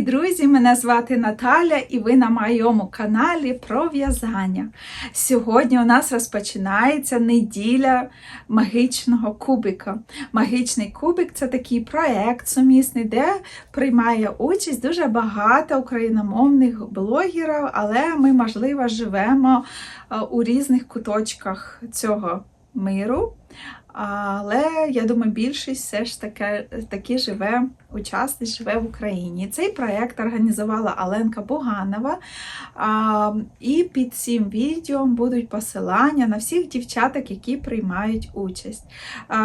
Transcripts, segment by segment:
дорогі друзі! Мене звати Наталя і ви на моєму каналі про в'язання. Сьогодні у нас розпочинається неділя магічного кубика. Магічний кубик це такий проект сумісний, де приймає участь дуже багато україномовних блогерів, але ми, можливо, живемо е, у різних куточках цього миру. Але я думаю, більшість все ж таки, таки живе, учасник живе в Україні. Цей проєкт організувала Аленка Буганова. І під цим відео будуть посилання на всіх дівчаток, які приймають участь.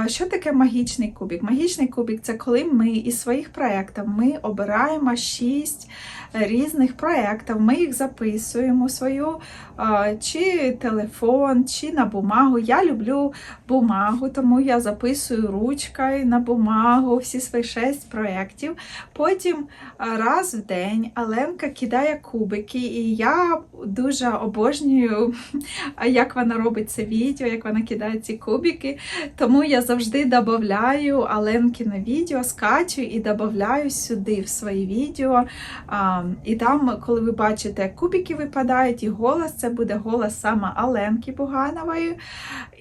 Що таке магічний кубик? Магічний кубик це коли ми із своїх проєктів ми обираємо шість різних проєктів, ми їх записуємо свою чи телефон, чи на бумагу. Я люблю бумагу, тому я записую ручкою на бумагу всі свої шість проєктів. Потім раз в день Аленка кидає кубики, і я дуже обожнюю, як вона робить це відео, як вона кидає ці кубики. Тому я завжди додаю Аленкине відео, скачую і додаю сюди в свої відео. І там, коли ви бачите, як кубики випадають, і голос, це буде голос саме Аленки Буганової.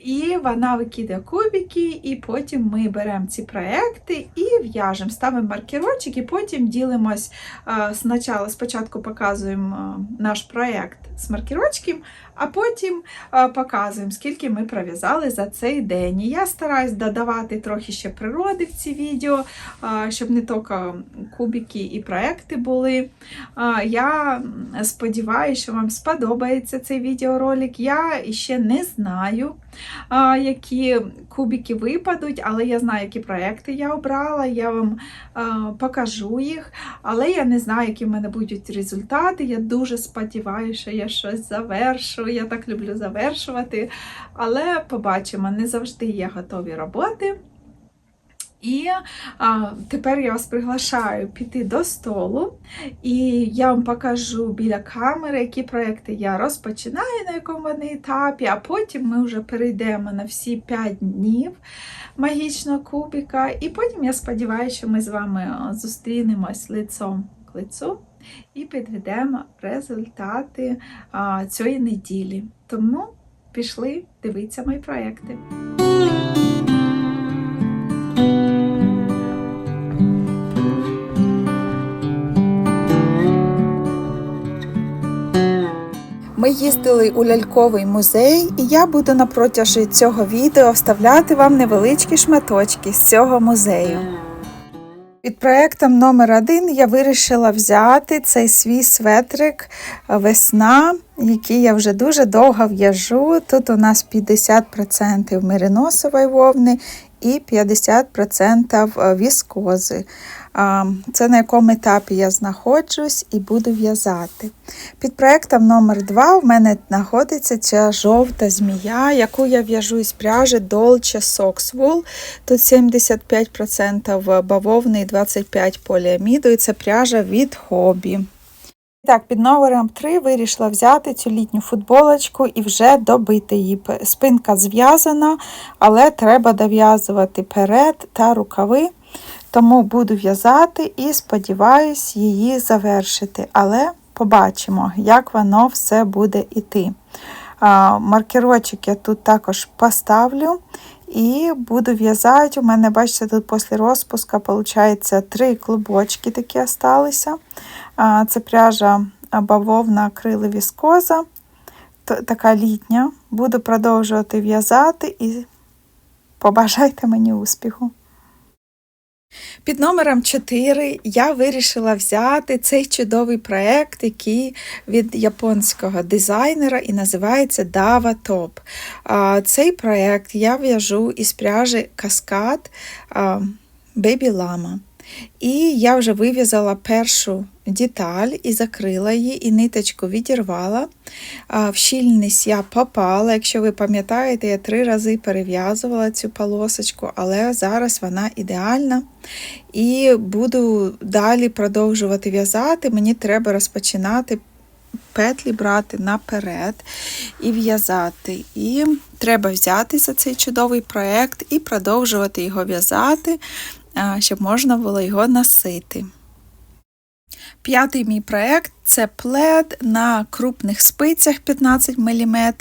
І вона викидає кубики, і потім ми беремо ці проекти і в'яжемо, ставимо маркерочок, і потім ділимось. Спочатку, спочатку показуємо наш проєкт з маркерочком, а потім показуємо, скільки ми пров'язали за цей день. І я стараюсь додавати трохи ще природи в ці відео, щоб не тільки кубики і проекти були. Я сподіваюся, що вам сподобається цей відеоролик. Я ще не знаю, які кубики випадуть, але я знаю, які проекти я обрала. Я вам покажу їх, але я не знаю, які в мене будуть результати. Я дуже сподіваюся, що я щось завершу. Я так люблю завершувати. Але побачимо, не завжди є готові роботи. І а, тепер я вас приглашаю піти до столу, і я вам покажу біля камери, які проекти я розпочинаю, на якому вони етапі, а потім ми вже перейдемо на всі 5 днів магічного кубика. І потім я сподіваюся, що ми з вами зустрінемось лицом лицу і підведемо результати а, цієї неділі. Тому пішли дивитися мої проекти. Ми їздили у ляльковий музей, і я буду на протяжі цього відео вставляти вам невеличкі шматочки з цього музею. Під проектом номер один я вирішила взяти цей свій светрик весна, який я вже дуже довго в'яжу. Тут у нас 50% мериносової вовни і 50% віскози. Це на якому етапі я знаходжусь і буду в'язати. Під проектом номер 2 в мене знаходиться ця жовта змія, яку я в'яжу із пряжі Dolce Sox Wool. Тут 75% бавовни і 25% поліаміду, і це пряжа від хобі. Так, під номером 3 вирішила взяти цю літню футболочку і вже добити її. Спинка зв'язана, але треба дов'язувати перед та рукави. Тому буду в'язати і сподіваюсь її завершити. Але побачимо, як воно все буде йти. Маркерочок я тут також поставлю і буду в'язати. У мене, бачите, тут після розпуска виходить, три клубочки такі залишилися. Це пряжа бавовна акрили віскоза, така літня. Буду продовжувати в'язати і побажайте мені успіху. Під номером 4 я вирішила взяти цей чудовий проєкт, який від японського дизайнера і називається Dava Top. Цей проєкт я в'яжу із пряжі Каскад Baby Lama. І я вже вив'язала першу деталь і закрила її, і ниточку відірвала. В щільність я попала. Якщо ви пам'ятаєте, я три рази перев'язувала цю полосочку, але зараз вона ідеальна. І буду далі продовжувати в'язати. Мені треба розпочинати. Петлі брати наперед і в'язати. І треба взяти за цей чудовий проєкт і продовжувати його в'язати щоб можна було його носити. П'ятий мій проєкт це плед на крупних спицях 15 мм.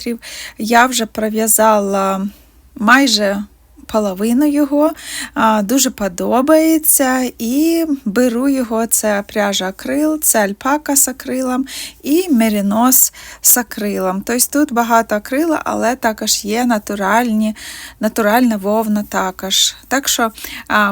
Я вже пров'язала майже половину його, дуже подобається. І беру його, це пряжа акрил, це альпака з акрилом і мерінос з акрилом. Тобто тут багато акрила, але також є натуральні, натуральна вовна також. Так що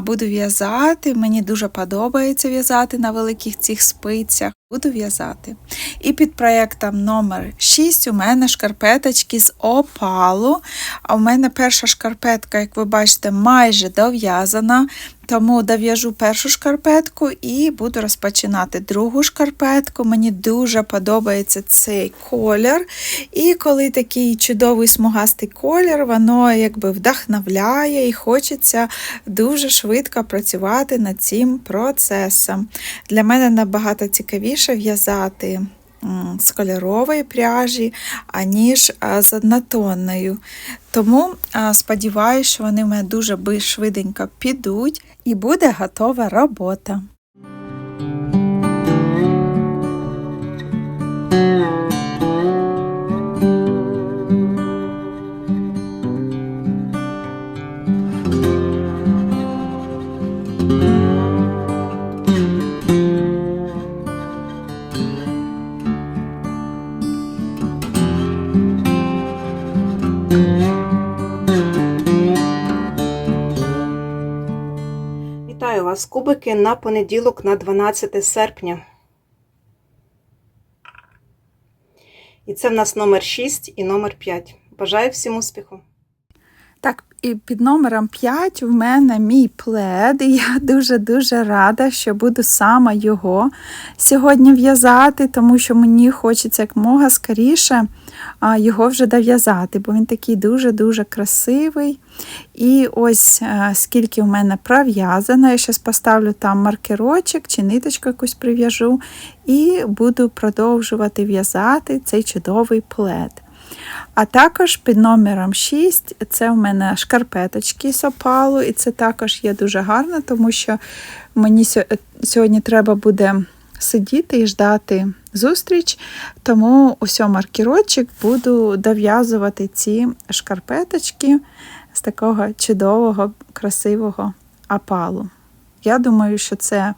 буду в'язати, мені дуже подобається в'язати на великих цих спицях. Буду в'язати. І під проєктом номер 6 у мене шкарпеточки з опалу. А у мене перша шкарпетка, як ви бачите, майже дов'язана. Тому дов'яжу першу шкарпетку і буду розпочинати другу шкарпетку. Мені дуже подобається цей колір. І коли такий чудовий смугастий колір, воно якби вдохновляє і хочеться дуже швидко працювати над цим процесом. Для мене набагато цікавіше в'язати з кольорової пряжі, аніж з однотонною. Тому сподіваюся, що вони в мене дуже швиденько підуть і буде готова робота. Кубики, на понеділок, на 12 серпня. І це в нас номер 6 і номер 5. Бажаю всім успіху! І під номером 5 в мене мій плед, і я дуже-дуже рада, що буду саме його сьогодні в'язати, тому що мені хочеться якмога скоріше його вже дов'язати, бо він такий дуже-дуже красивий. І ось скільки в мене пров'язано, я зараз поставлю там маркерочок чи ниточку якусь прив'яжу, і буду продовжувати в'язати цей чудовий плед. А також під номером 6 це в мене шкарпеточки з опалу, і це також є дуже гарно, тому що мені сьогодні треба буде сидіти і ждати зустріч, тому ось маркерочок буду дов'язувати ці шкарпеточки з такого чудового, красивого опалу. Я думаю, що це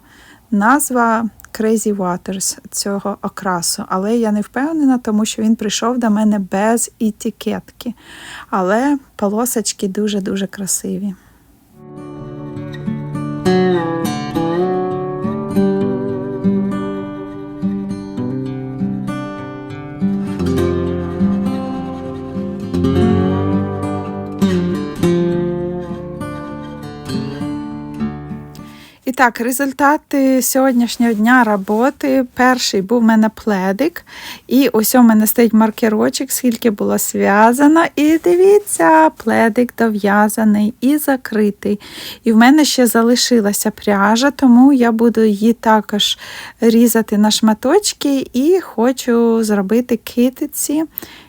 назва Crazy Waters цього окрасу, але я не впевнена, тому що він прийшов до мене без етикетки. Але полосочки дуже-дуже красиві. Так, результати сьогоднішнього дня роботи. Перший був у мене пледик, і ось у мене стоїть маркерочок, скільки було зв'язано. І дивіться, пледик дов'язаний і закритий. І в мене ще залишилася пряжа, тому я буду її також різати на шматочки і хочу зробити китиці.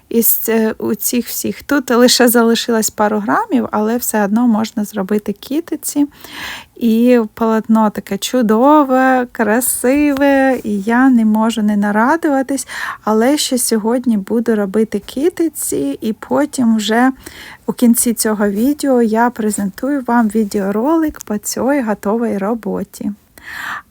Із е, у цих всіх. Тут лише залишилось пару грамів, але все одно можна зробити китиці. І полотно таке чудове, красиве, і я не можу не нарадуватись, але ще сьогодні буду робити китиці, і потім вже у кінці цього відео я презентую вам відеоролик по цій готовій роботі.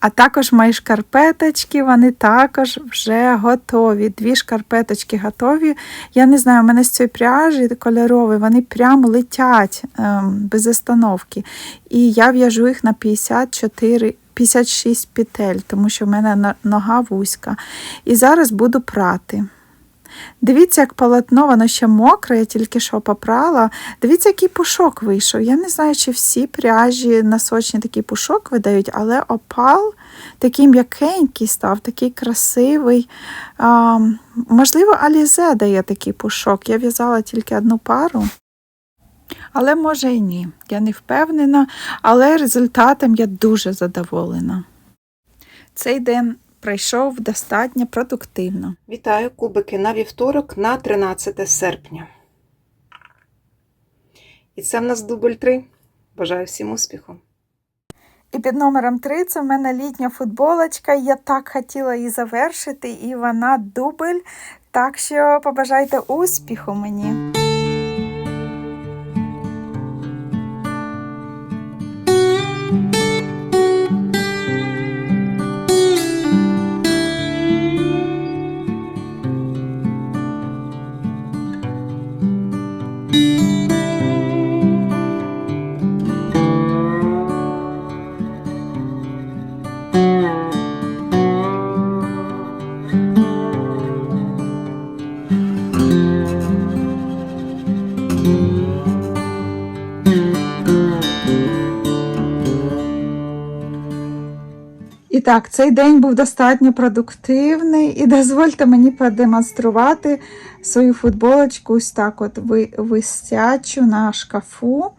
А також мої шкарпеточки, вони також вже готові. Дві шкарпеточки готові. Я не знаю, у мене з цієї пряжі кольорові, вони прямо летять ем, без остановки. І я в'яжу їх на 54 56 петель, тому що в мене нога вузька. І зараз буду прати. Дивіться, як полотно, воно ще мокре, я тільки що попрала. Дивіться, який пушок вийшов. Я не знаю, чи всі пряжі носочні такий пушок видають, але опал такий м'якенький став, такий красивий. А, можливо, Алізе дає такий пушок. Я в'язала тільки одну пару. Але може і ні. Я не впевнена, але результатом я дуже задоволена. Цей день пройшов достатньо продуктивно. Вітаю, кубики, на вівторок, на 13 серпня. І це в нас дубль 3. Бажаю всім успіху! І під номером 3 це в мене літня футболочка. Я так хотіла її завершити, і вона дубль. Так що побажайте успіху мені. Так, цей день був достатньо продуктивний, і дозвольте мені продемонструвати свою футболочку ось так от висячу на шкафу.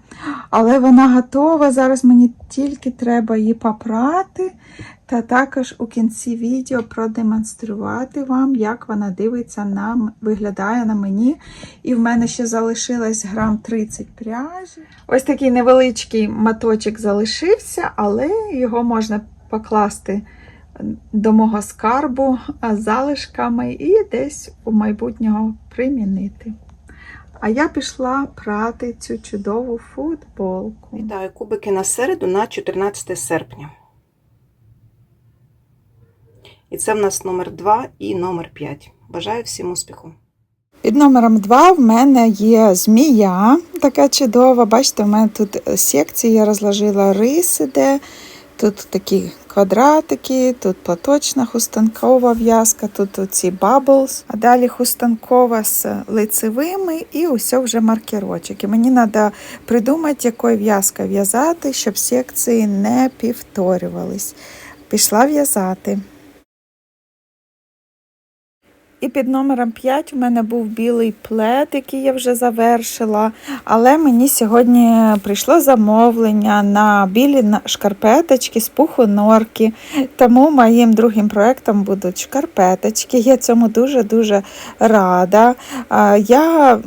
Але вона готова. Зараз мені тільки треба її попрати. Та також у кінці відео продемонструвати вам, як вона дивиться на виглядає на мені. І в мене ще залишилось грам 30 пряжі. Ось такий невеличкий маточок залишився, але його можна покласти до мого скарбу залишками і десь у майбутнього примінити. А я пішла прати цю чудову футболку. Вітаю кубики на середу на 14 серпня. І це в нас номер 2 і номер 5. Бажаю всім успіху! Під номером 2 в мене є змія, така чудова. Бачите, в мене тут секції я розложила риси, де тут такі квадратики, тут платочна хустанкова в'язка, тут оці bubbles, а далі хустанкова з лицевими і усе вже маркерочок. І мені треба придумати, якою в'язкою в'язати, щоб секції не повторювались. Пішла в'язати. І під номером 5 у мене був білий плед, який я вже завершила. Але мені сьогодні прийшло замовлення на білі шкарпеточки з пуху норки. Тому моїм другим проєктом будуть шкарпеточки. Я цьому дуже-дуже рада. Я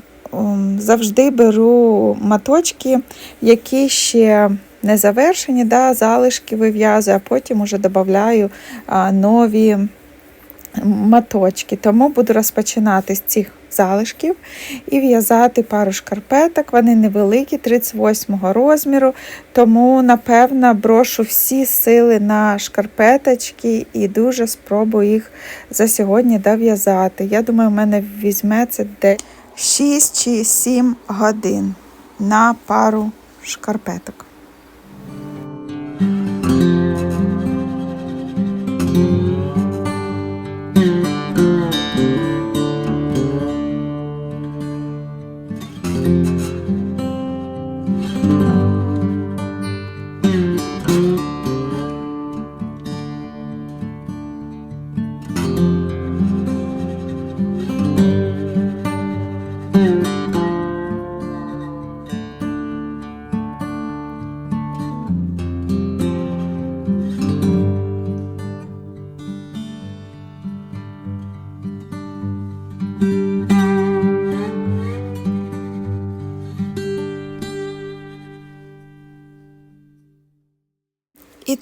завжди беру маточки, які ще не завершені, да, залишки вив'язую, а потім уже додаю нові маточки. Тому буду розпочинати з цих залишків і в'язати пару шкарпеток. Вони невеликі, 38 розміру. Тому, напевно, брошу всі сили на шкарпеточки і дуже спробую їх за сьогодні дов'язати. Я думаю, в мене візьме це де 6 чи 7 годин на пару шкарпеток.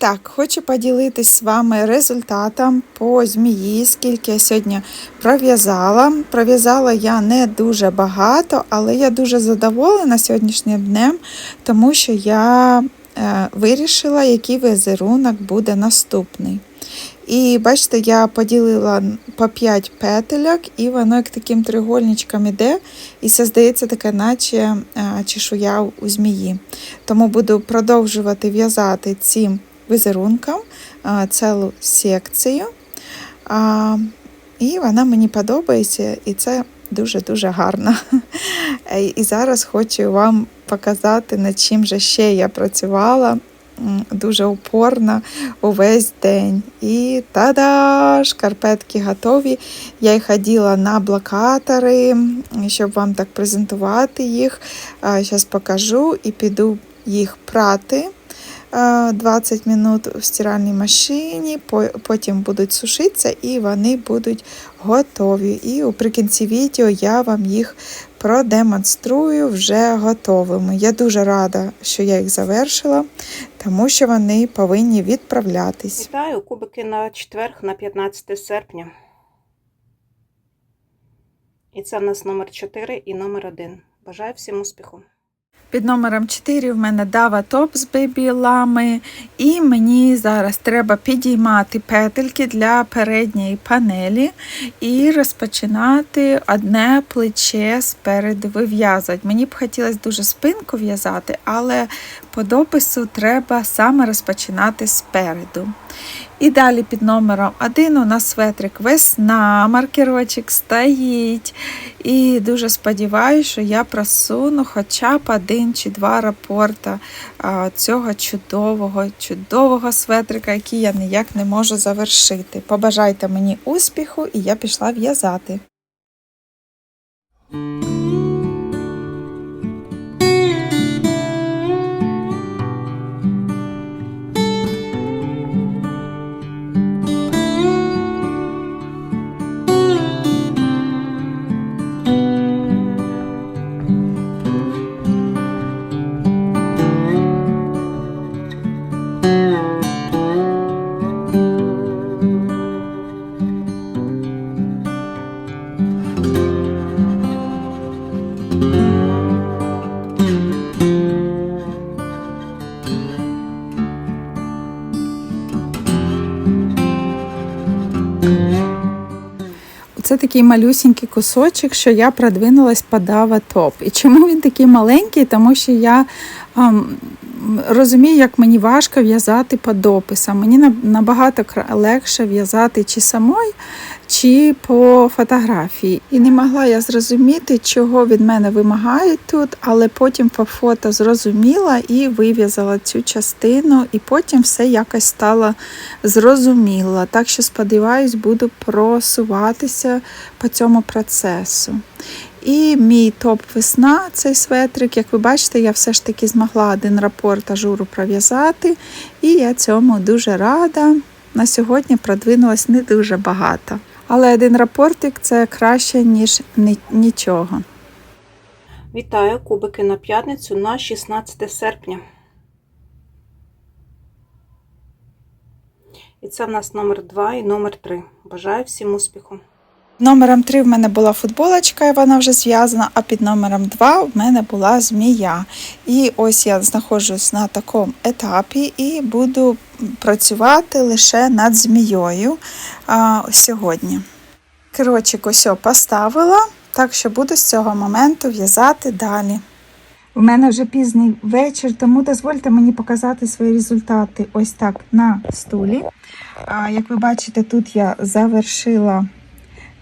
так, хочу поділитись з вами результатом по змії, скільки я сьогодні пров'язала. Пров'язала я не дуже багато, але я дуже задоволена сьогоднішнім днем, тому що я е, вирішила, який візерунок буде наступний. І бачите, я поділила по 5 петельок, і воно як таким треугольничком іде, і це здається таке, наче е, чешуя у змії. Тому буду продовжувати в'язати цим візерунком цілу секцію. І вона мені подобається, і це дуже-дуже гарно. І зараз хочу вам показати, над чим же ще я працювала дуже упорно увесь день. І та-да! Шкарпетки готові. Я їх ходила на блокатори, щоб вам так презентувати їх. Зараз покажу і піду їх прати. Е, 20 минут в стиральній машині, потім будуть сушитися і вони будуть готові. І наприкінці відео я вам їх продемонструю вже готовими. Я дуже рада, що я їх завершила, тому що вони повинні відправлятись. Вітаю кубики на четверг, на 15 серпня. І це в нас номер 4 і номер 1. Бажаю всім успіху. Під номером 4 в мене дава топ з бебі лами, і мені зараз треба підіймати петельки для передньої панелі і розпочинати одне плече спереду вив'язувати. Мені б хотілося дуже спинку в'язати, але по допису треба саме розпочинати спереду. І далі під номером 1 у нас светрик весна, маркерочок стоїть. І дуже сподіваюся, що я просуну хоча б один чи два рапорта цього чудового, чудового светрика, який я ніяк не можу завершити. Побажайте мені успіху, і я пішла в'язати. Це такий малюсінький кусочок, що я продвинулась подава топ. І чому він такий маленький? Тому що я ем, розумію, як мені важко в'язати по дописам. Мені набагато легше в'язати чи самой, чи по фотографії. І не могла я зрозуміти, чого від мене вимагають тут, але потім по фото зрозуміла і вив'язала цю частину, і потім все якось стало зрозуміло. Так що, сподіваюсь, буду просуватися по цьому процесу. І мій топ весна, цей светрик, як ви бачите, я все ж таки змогла один рапорт ажуру пров'язати, і я цьому дуже рада. На сьогодні продвинулось не дуже багато. Але один рапортик це краще, ніж нічого. Вітаю кубики на п'ятницю на 16 серпня. І це в нас номер 2 і номер 3. Бажаю всім успіху. Номером 3 в мене була футболочка, і вона вже зв'язана, а під номером 2 в мене була змія. І ось я знаходжусь на такому етапі і буду працювати лише над змією а, сьогодні. Керочок ось поставила, так що буду з цього моменту в'язати далі. У мене вже пізній вечір, тому дозвольте мені показати свої результати ось так на стулі. А, Як ви бачите, тут я завершила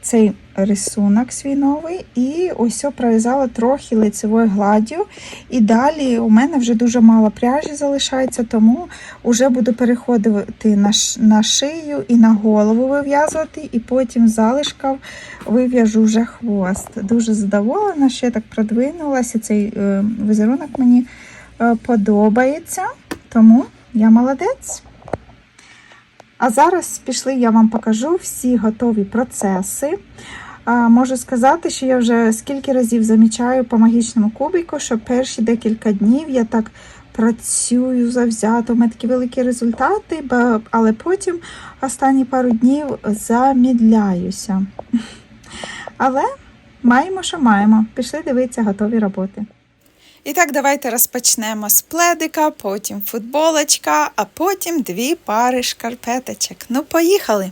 цей рисунок свій новий, і ось пров'язала трохи лицевою гладдю. І далі у мене вже дуже мало пряжі залишається, тому вже буду переходити на, на шию і на голову вив'язувати, і потім з вив'яжу вже хвост. Дуже задоволена, що я так продвинулася. Цей е, візерунок мені е, подобається, тому я молодець. А зараз пішли, я вам покажу всі готові процеси. Можу сказати, що я вже скільки разів замічаю по магічному кубику, що перші декілька днів я так працюю завзято, у мене такі великі результати, але потім останні пару днів замідляюся. Але маємо, що маємо. Пішли дивитися готові роботи. І так, давайте розпочнемо з пледика, потім футболочка, а потім дві пари шкарпеточок. Ну, поїхали!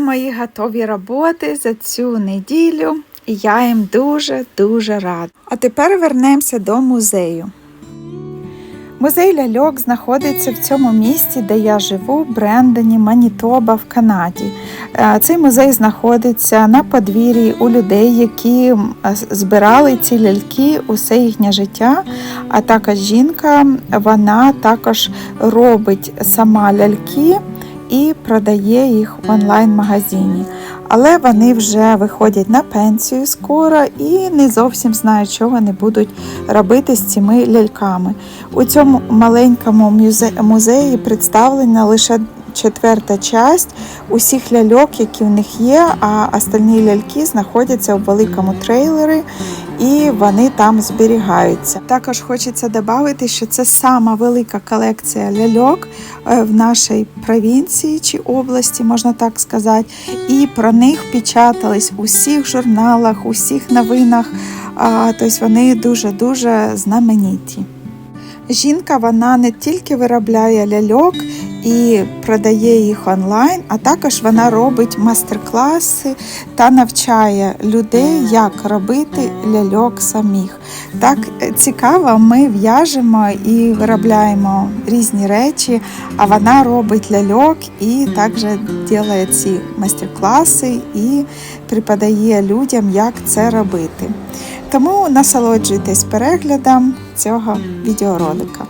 Мої готові роботи за цю неділю, і я їм дуже-дуже рада. А тепер вернемося до музею. Музей ляльок знаходиться в цьому місті, де я живу, Брендоні, Манітоба в Канаді. Е, Цей музей знаходиться на подвір'ї у людей, які збирали ці ляльки усе їхнє життя. А також жінка, вона також робить сама ляльки і продає їх в онлайн-магазині. Але вони вже виходять на пенсію скоро і не зовсім знають, що вони будуть робити з цими ляльками. У цьому маленькому музеї представлена лише четверта часть усіх ляльок, які в них є, а остальні ляльки знаходяться у великому трейлері і вони там зберігаються. Також хочеться додати, що це сама велика колекція ляльок е, в нашій провінції чи області, можна так сказати, і про них печатались у всіх журналах, у всіх новинах. Тобто вони дуже-дуже знамениті. Жінка вона не тільки виробляє ляльок і продає їх онлайн, а також вона робить майстер-класи та навчає людей, як робити ляльок самих. Так е, цікаво, ми в'яжемо і виробляємо різні речі, а вона робить ляльок і також робить ці майстер-класи і преподає людям, як це робити. Тому насолоджуйтесь переглядом цього відеоролика.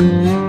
Mm-hmm.